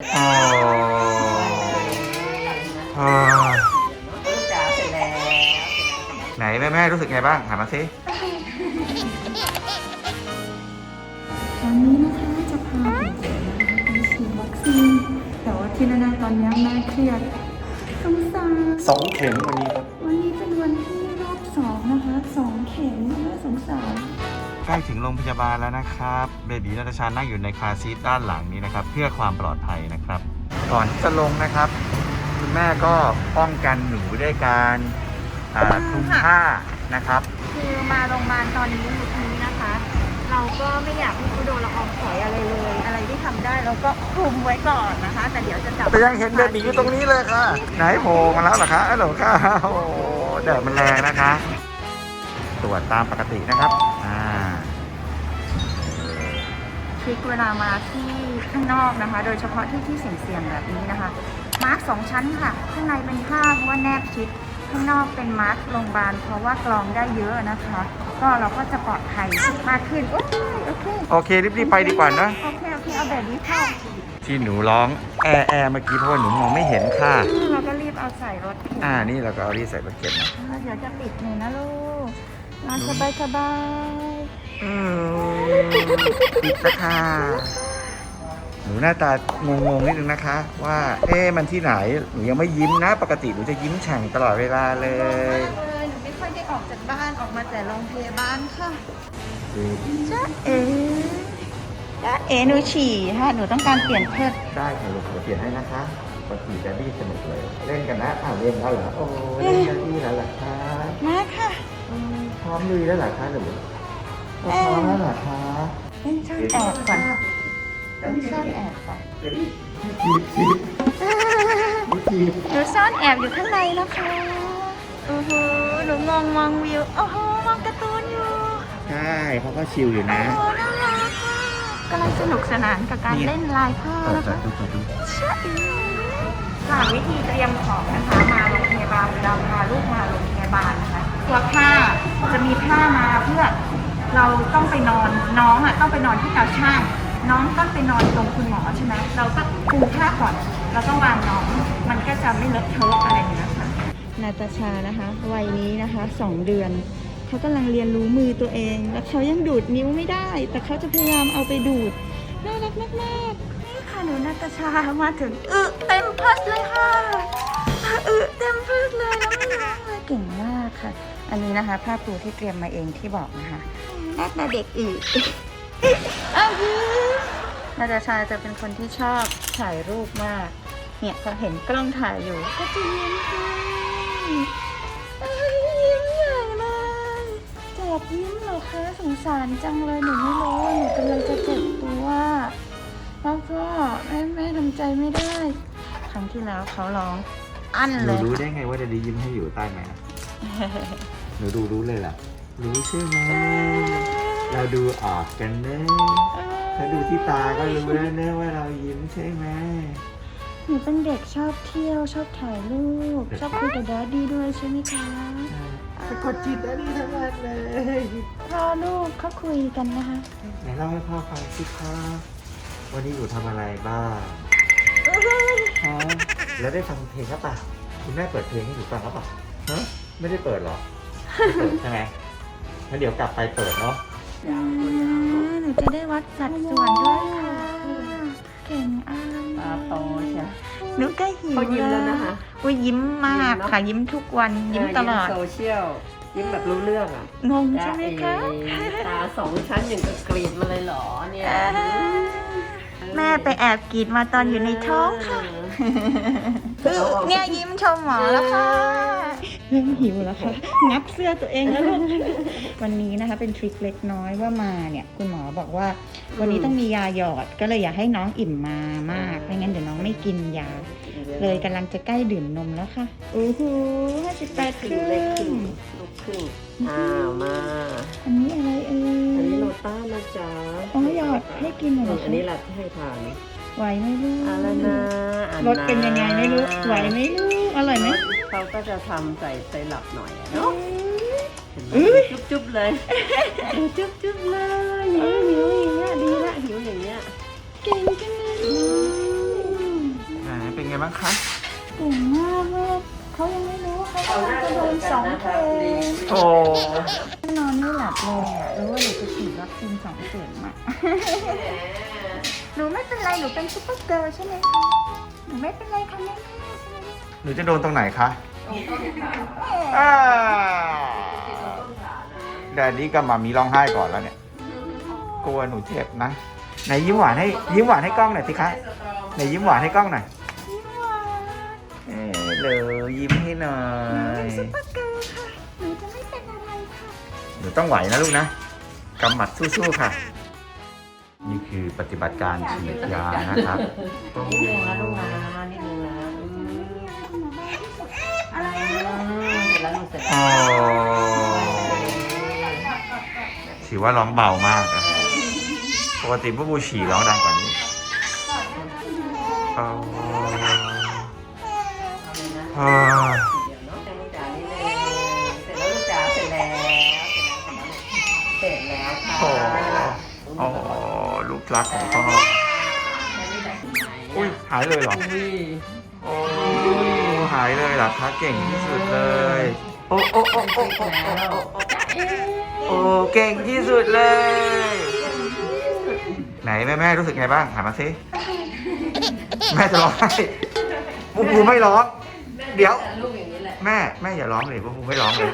โอ้อ่าลูกจ๋าเสร็จแล้วไหนแม่แม่รู้สึกไงบ้างถามมาสิวันนี้นะคะจะพาเด็กๆนะคะไปฉีดวัคซีนแต่ว่าที่แน่ๆตอนนี้แม่เครียดสงสารสองเข็มวันนี้ครับวันนี้เป็นวันที่รอบสองนะคะสองเข็มน่าสงสาร ใกล้ถึงโรงพยาบาลแล้วนะครับ เบบีนาตาชานั่งอยู่ในคาร์ซีทด้านหลังนี้นะครับ เพื่อความปลอดภัยนะครับ ก่อนที่จะลงนะครับ คุณแม่ก็ป้องกันหนูด้วยการอ่าคลุมผ้านะครับ คือมาโรงพยาบาลตอนนี้ยุคนี้นะคะ เราก็ไม่อยากให้เขาโดนละอองฝอยอะไรเลย อะไรที่ทำได้เราก็คลุมไว้ก่อนนะคะ แต่เดี๋ยวจะจับแต่ยังเห็นเบบีอยู่ตรงนี้เลยค่ะ ไหนโผล่มาแล้วเหรอคะฮัลโหลค่ะโอ้โหแดดมันแรงนะคะ ตรวจตามปกตินะครับอ่าท ริกเวลามาที่ข้างนอกนะคะ โดยเฉพาะที่ที่เสี่ยงๆแบบนี้นะคะ มาร์กสองชั้นค่ะ ข้างในเป็นผ้าเพราะว่าแนบชิด ข้างนอกเป็นมาร์กโรงพยาบาลเพราะว่ากรองได้เยอะนะคะ ก็เราก็จะปลอดภัยมากขึ้น โอเคโอเคโอเครีบๆไปดีกว่านะ โอเคโอเคเอาแบบนี้เข้าที่หนูร้องแอแอเมื่อกี้เพราะว่าหนูมองไม่เห็นค่ะ เราก็รีบเอาใส่รถเข็นอ่านี่เราก็เอารีใส่รถเก็บนะแล้วเดี๋ยวจะปิดหนูนะลูกนอนสบายสบาย อืมปิดนะคะหนูหน้าตางงๆนิดนึงนะคะ ว่า เอ๊ะมันที่ไหน หนูยังไม่ยิ้มนะ ปกติหนูจะยิ้มแฉ่งตลอดเวลาเลยเลยหนูไม่ค่อยได้ออกจากบ้านออกมาแต่โรงพยาบาลค่ะจ้าเอ๋จ้าเอ๋หนูฉี่ค่ะ หนูต้องการเปลี่ยนเพิดได้ค่ะลูกเดี๋ยวเปลี่ยนให้นะคะปกติจะดี้สนุกเลย เล่นกันนะอ้าวเล่นแล้วเหรอ โอ้เล่นกันดี้แล้วเหรอคะมาค่ะ อืมพร้อมลุยแล้วเหรอคะหนู พร้อมแล้วเหรอคะเล่นซ่อนแอบก่อนเล่นซ่อนแอบก่อนเดี๋ยวดิทีบทีบทีบหนูซ่อนแอบอยู่ข้างในนะคะโอ้โหหนูมองมองวิวโอ้โหมองการ์ตูนอยู่ใช่เขาก็ชิลอยู่นะโอ้น่ารักค่ะกำลังสนุกสนานกับการเล่นลายผ้าเปิดนะเปิคะดดูเปิดดูค่ะวิธีเตรียมของนะคะมาโรงพยาบาลเวลาพาลูกมาโรงพยาบาลนะคะตัวผ้าจะมีผ้ามาเพื่อ เราต้องไปนอนน้องอะต้องไปนอนที่ตาช่างน้องต้องไปนอนตรงคุณหมอใช่ไหมเราก็ปูผ้าก่อนแล้วก็วางน้อง มันก็จะไม่เลอะเทอะอะไรอย่างเงี้ยค่ะนาตาชานะคะ วัยนี้นะคะสองเดือนเขากำลังเรียนรู้มือตัวเอง แล้วเขายังดูดนิ้วไม่ได้ แต่เขาจะพยายามเอาไปดูดน่ารักมากๆนี่ค่ะหนูนาตาชามาถึงอึเต็มพัสเลยค่ะอึเต็มพัสเลยแล้วไม่ร้องเลยเก่งมากค่ะ อันนี้นะคะผ้าปูที่เตรียมมาเองที่บอกนะคะ หน้าตาเด็กอึอ้าวนาตาชาจะเป็นคนที่ชอบถ่ายรูปมาก เนี่ยพอเห็นกล้องถ่ายอยู่ก็จะยิ้มให้เอ้ยยิ้มใหญ่เลยแจกยิ้มเหรอคะสงสารจังเลยหนูไม่รู้ว่าหนูกำลังจะเจ็บตัวแล้วก็แม่แม่ทำใจไม่ได้ ครั้งที่แล้วเขาร้องอั้นหเลนูยรู้ค่ะได้ไงว่าเดดดี้ยิ้มให้อยู่ใต้แมสหนูดูรู้เลยล่ะ รู้ใช่ไหมเราดูออกกันเนอะถ้าดูที่ตาก็รู้แล้วเนอะว่าเรายิ้มใช่ไหมหนูเป็นเด็กชอบเที่ยวชอบถ่ายรูปชอบคุยกับแดดดี้ด้วยใช่ไหมคะสะกดจิตได้ดีทั้งวันเลยพ่อลูกเขาคุยกันนะคะไหนเล่าให้พ่อฟังสิคะวันนี้หนูทำอะไรบ้างฮะแล้วได้ฟังเพลงหรือเปล่าคุณแม่เปิดเพลงให้หนูฟังหรือเปล่าฮะไม่ได้เปิดหรอไม่เปิดใช่ไหม งั้นเดี๋ยวกลับไปเปิดเนาะอืมหนูจะได้วัดสัดส่วนด้วยค่ะ เก่งอะตาโตใช่หนูก็หิวเขายิ้มแล้วนะคะอุ้ยยิ้มมากยิ้มเนอะค่ะ ยิ้มทุกวันยิ้มตลอดโซเชียลยิ้มแบบรู้เรื่องอะงงใช่ไหมคะจ๊เอ๋ตาสองชั้นอย่างกับกรีดมาเลยเหรอเนี่ยอ่าแม่ไปแอบกรีดมาตอนอยู่ในท้องค่ะเอาออกเนี่ยยิ้มชมหมอแล้วค่ะ เริ่มหิวแล้วค่ะ งับเสื้อตัวเองแล้วลูกวันนี้นะคะเป็นทริคเล็กน้อยว่ามาเนี่ย คุณหมอบอกว่า วันนี้ต้องมียาหยอดก็เลยอยากให้น้องอิ่มมามากไม่งั้นเดี๋ยวน้องไม่กินยา เลยกำลังจะใกล้ดื่มนมแล้วค่ะโอ้โหห้าสิบแปดคครึ่รึ่งเล็กครึ่งงลูกครึ่งอ้าวมา อันนี้อะไรเอ่อันนี้ยโลต้านะจ๊ะอ๋อหยอดให้กินเหรออันนี้หลัดให้ทานไหวไหมลูกเอาแล้วนะอะรสเป็นยังไงไม่รู้ไหวไหมลูกอร่อยไหม เขาก็จะทำใส่ไซรัปหน่อยอะเนาะเห็นไหมอุ๊ยจุ๊บๆเลยจุ๊บจุ๊บๆเลยหิวหิวอย่างเงี้ยดีละหิวอย่างเงี้ยเก่งจังเลยไงบ้างคะเก่งมากแม่เขายังไม่รู้ว่าเขาจะโดนสองเพลงโอ้นอนไม่หลับเลยอะรู้ว่าเดี๋ยวจะฉีดวัคซีนสองเข็มอะ หนูไม่เป็นไรหนูเป็นซุปเปอร์เกิร์ลใช่ไหมคะหนูไม่เป็นไรค่ะแม่ใช่ไหมหนูจะโดนตรงไหนคะอ่าแดดดี้กับมามีร้องไห้ก่อนแล้วเนี่ย กลัวหนูเจ็บนะไหนยิ้มหวานให้ยิ้มหวานให้กล้องหน่อยสิคะไหนยิ้มหวานให้กล้องหน่อยเอ้ยเลยยิ้มให้หน่อยซุปเปอร์เกิร์ลค่ะ หนูจะไม่เป็นอะไรค่ะ หนูต้องไหวนะลูกนะ กำหมัดสู้ๆค่ะ นี่คือปฏิบัติการฉีดยานะครับ นิดนึงนะลูกนะนิดนึง เสร็จแล้วลูกเสร็จโอ้แล้วถือว่าร้องเบามากอะปกติพวกบูฉี่ร้องดังกว่านี้เอาอ่าเดี๋ยวน้องแตงลูกจ๋านิดนึงเสร็จแล้วลูกจ๋าเสร็จแล้วเสร็จแล้ว เสร็จแล้วค่ะโอ้โอ้ลูกรักของพ่ออุ้ยหายเลยเหรออุ้ยโอ้หายเลยเหรอคะเก่งที่สุดเลย โอ้โอ้โอ้โอ้โอ้โอ้โอ้โอ้เก่งที่สุดเลย ไหนแม่แม่รู้สึกไงบ้างหันมาสิแม่จะร้องไห้บูบูไม่ร้อง เดี๋ยว ลูกอย่างนี้แหละแม่แม่อย่าร้องเลยบูบูไม่ร้องเลย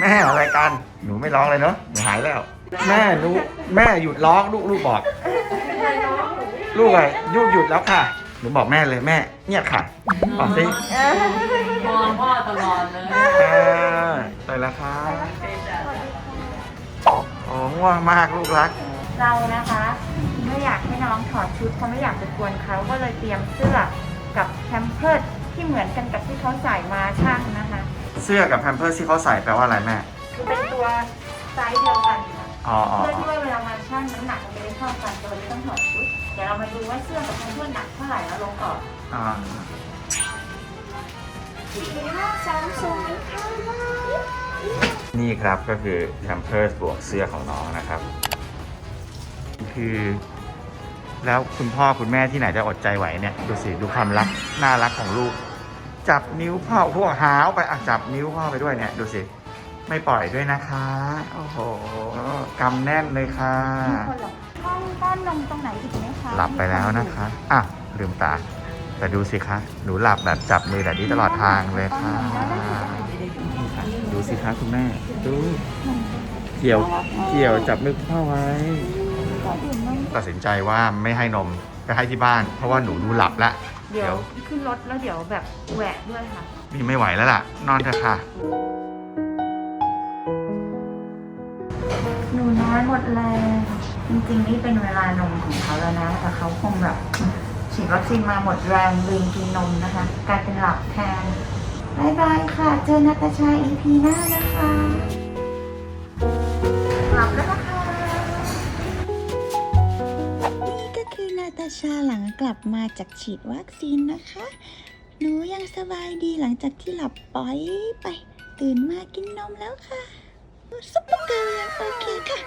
แม่อะไรกันหนูไม่ร้องเลยเนาะหนูหายแล้ว แม่รู้แม่หยุดร้องลูกลูกบอก ลูกอะไรยุกหยุดแล้วค่ะ หนูบอกแม่เลยแม่เงียบค่ะ บอกสิมองพ่อตลอดเลยเออไปแล้วค่ะโอ้ง่วงมากลูกรัก เรานะคะไม่อยากให้น้องถอดชุดเพราะไม่อยากจะกวนเขาก็เลยเตรียมเสื้อกับแพมเพิร์สที่เหมือนกันกับที่เขาใส่มาช่างนะคะ เสื้อกับแพมเพิร์สที่เขาใส่แปลว่าอะไรแม่ คือเป็นตัวไซส์เดียวกันค่ะอ๋ออ๋อเพื่ออ๋อที่ว่าเวลามาช่างน้ำหนักมันจะได้เท่ากันโดยไม่ต้องถอดชุด เดี๋ยวเรามาดูว่าเสื้อกับแพมเพิร์สหนักเท่าไหร่แล้วลงก่อนอ่า นี่ครับก็คือแพมเพิร์สบวกเสื้อของน้องนะครับ คือ แล้วคุณพ่อคุณแม่ที่ไหนจะอดใจไหวเนี่ย ดูสิ ดูความรักน่ารักของลูก จับนิ้วพ่อพวกหาวไปอะจับนิ้วพ่อไปด้วยเนี่ย ดูสิ ไม่ปล่อยด้วยนะคะ โอ้โหกำแน่นเลยค่ะมีคนหรอห้องป้อนนมตรงไหนอีกไหมคะหลับไปแล้วนะคะอะลืมตา แต่ดูสิคะหนูหลับแบบจับมือแบบนี้ตลอดทางเลยค่ะ ดูสิคะคุณแม่ดูเกี่ยวเกี่ยวจับมือพ่อไว้ ตัดสินใจว่าไม่ให้นมไปให้ที่บ้าน เพราะว่าหนูดูหลับแล้วเดี๋ยวขึ้นรถแล้วเดี๋ยวแบบแหวะด้วยค่ะนี่ไม่ไหวแล้วล่ะ นอนเถอะค่ะ หนูน้อยหมดแรงจริงๆนี่เป็นเวลานมของเขาแล้วนะ แต่เขาคงแบบ ฉีดวัคซีนมาหมดแรงลืมกินนมนะคะกลายเป็นหลับแทนบายบายค่ะ เจอนาตาชา EP หน้านะคะหลับแล้วนะคะ นี่ก็คือนาตาชาหลังกลับมาจากฉีดวัคซีนนะคะ หนูยังสบายดีหลังจากที่หลับป๋อยไป ตื่นมากินนมแล้วค่ะซุปเปอร์เกิร์ลยังโอเคค่ะ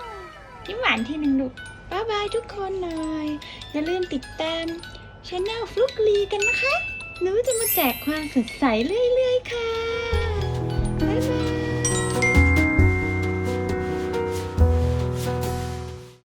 ยิ้มหวานทีหนึ่งลูกบ๊ายบายทุกคนหน่อย อย่าลืมติดตาม ช anel ฟลุกลีกันนะคะหนูจะมาแจกความสดใสเรื่อยๆค่ะ